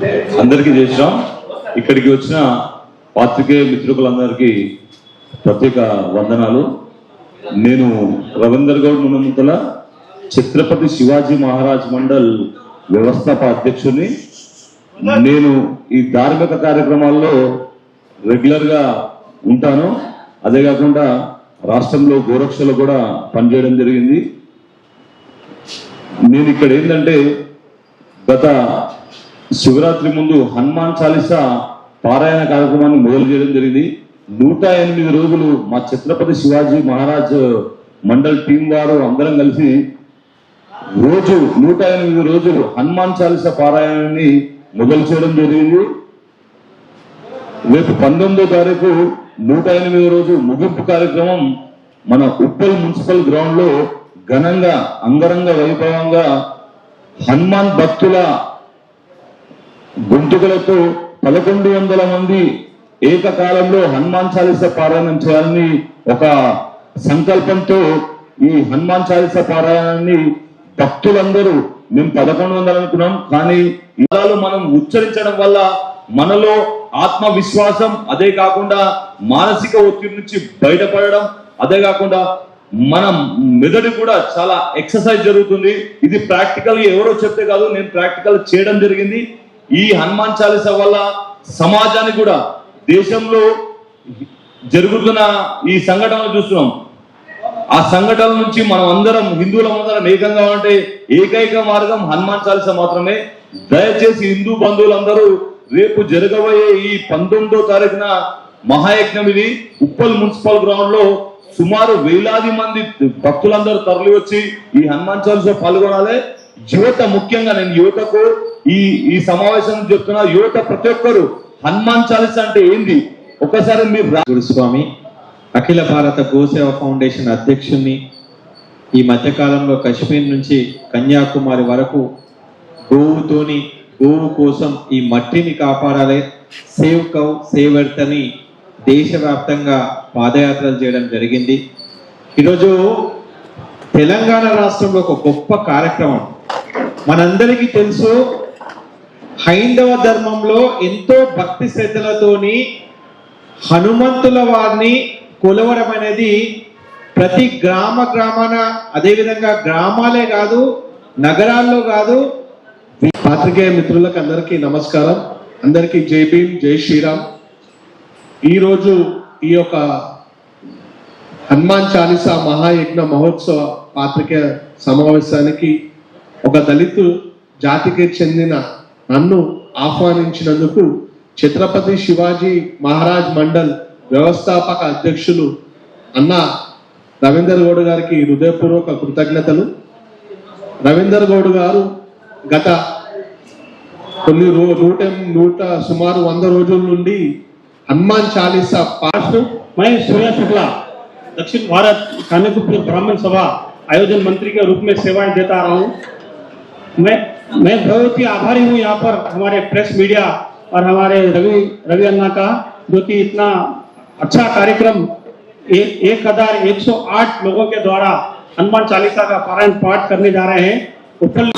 అందరికీ చేసినాం. ఇక్కడికి వచ్చిన పాత్రికేయ మిత్రులందరికీ ప్రత్యేక వందనాలు. నేను రవీందర్ గౌడ్ మునముతల ఛత్రపతి శివాజీ మహారాజ్ మండల్ వ్యవస్థాప అధ్యక్షుని నేను ఈ ధార్మిక కార్యక్రమాల్లో రెగ్యులర్గా ఉంటాను. అదే కాకుండా రాష్ట్రంలో గోరక్షలో కూడా పనిచేయడం జరిగింది. నేను ఇక్కడ ఏంటంటే గత శివరాత్రి ముందు హనుమాన్ చాలీసా పారాయణ కార్యక్రమాన్ని మొదలు చేయడం జరిగింది. నూట ఎనిమిది రోజులు మా ఛత్రపతి శివాజీ మహారాజ్ మండల్ టీం వారు అందరం కలిసి రోజు నూట ఎనిమిది రోజులు హనుమాన్ చాలీసా పారాయణాన్ని మొదలు చేయడం జరిగింది. రేపు పంతొమ్మిదో తారీఖు నూట ఎనిమిది రోజు ముగింపు కార్యక్రమం మన ఉప్పల్ మున్సిపల్ గ్రౌండ్లో ఘనంగా అంగరంగ వైభవంగా హనుమాన్ భక్తుల గొంతుకలతో పదకొండు వందల మంది ఏకకాలంలో హనుమాన్ చాలీస పారాయణం చేయాలని ఒక సంకల్పంతో ఈ హనుమాన్ చాలీస పారాయణాన్ని భక్తులందరూ మేము పదకొండు వందలు అనుకున్నాం. కానీ ఇలాలు మనం ఉచ్చరించడం వల్ల మనలో ఆత్మవిశ్వాసం అదే కాకుండా మానసిక ఒత్తిడి నుంచి బయటపడడం అదే కాకుండా మనం మెదడు కూడా చాలా ఎక్సర్సైజ్ జరుగుతుంది. ఇది ప్రాక్టికల్ ఎవరో చెప్తే కాదు నేను ప్రాక్టికల్ చేయడం జరిగింది. ఈ హనుమాన్ చాలీస వల్ల సమాజానికి కూడా దేశంలో జరుగుతున్న ఈ సంఘటనలు చూస్తున్నాం. ఆ సంఘటనల నుంచి మనం అందరం హిందువులం అందరం ఏకంగా ఉంటే ఏకైక మార్గం హనుమాన్ చాలీస మాత్రమే. దయచేసి హిందూ బంధువులందరూ రేపు జరగబోయే ఈ పంతొమ్మిదో తారీఖున మహాయజ్ఞం ఇది. ఉప్పల్ మున్సిపల్ గ్రౌండ్లో సుమారు వేలాది మంది భక్తులందరూ తరలి వచ్చి ఈ హనుమాన్ చాలీస పాల్గొనాలి. యువత ముఖ్యంగా నేను యువతకు ఈ ఈ సమావేశం చెప్తున్నా యువత ప్రతి ఒక్కరు హనుమాన్ చాలీస అంటే ఏంది? ఒకసారి మీరు గురుస్వామి అఖిల భారత గోసేవ ఫౌండేషన్ అధ్యక్షుణ్ణి ఈ మధ్యకాలంలో కశ్మీర్ నుంచి కన్యాకుమారి వరకు గోవుతోని గోవు కోసం ఈ మట్టిని కాపాడాలి. సేవ్ కౌ సేవ్ ఎర్త్ అని దేశవ్యాప్తంగా పాదయాత్రలు చేయడం జరిగింది. ఈరోజు తెలంగాణ రాష్ట్రంలో ఒక గొప్ప కార్యక్రమం. మనందరికీ తెలుసు హైందవ ధర్మంలో ఎంతో భక్తి శ్రద్ధలతోని హనుమంతుల వారిని కొలవడం అనేది ప్రతి గ్రామ గ్రామాన అదేవిధంగా గ్రామాలే కాదు నగరాల్లో కాదు. పాత్రికేయ మిత్రులకు అందరికీ నమస్కారం. అందరికీ జై భీమ్ జై శ్రీరామ్. ఈరోజు ఈ యొక్క హనుమాన్ చాలీసా మహాయజ్ఞ మహోత్సవ పాత్రికేయ సమావేశానికి ఒక దళితు జాతికి చెందిన నన్ను ఆహ్వానించినందుకు ఛత్రపతి శివాజీ మహారాజ్ మండల్ వ్యవస్థాపక అధ్యక్షులు అన్న రవీందర్ గౌడ్ గారికి హృదయపూర్వక కృతజ్ఞతలు రవీందర్ గౌడ్ గారు గత కొన్ని రో నూట నూట సుమారు వంద రోజుల నుండి హనుమాన్ చాలీసా పాఠం मैं सूर्या शुक्ला दक्षिण भारत कानपुर ब्राह्मण सभा आयोजन मंत्री के रूप में सेवाएं देता रहा हूं मैं मैं बहुत ही आभारी हूँ यहाँ पर हमारे प्रेस मीडिया और हमारे रवि रवि अन्ना का, जो कि इतना अच्छा कार्यक्रम एक हज़ार एक सौ आठ लोगों के द्वारा हनुमान चालीसा का पारायण पाठ करने जा रहे हैं। ऊपर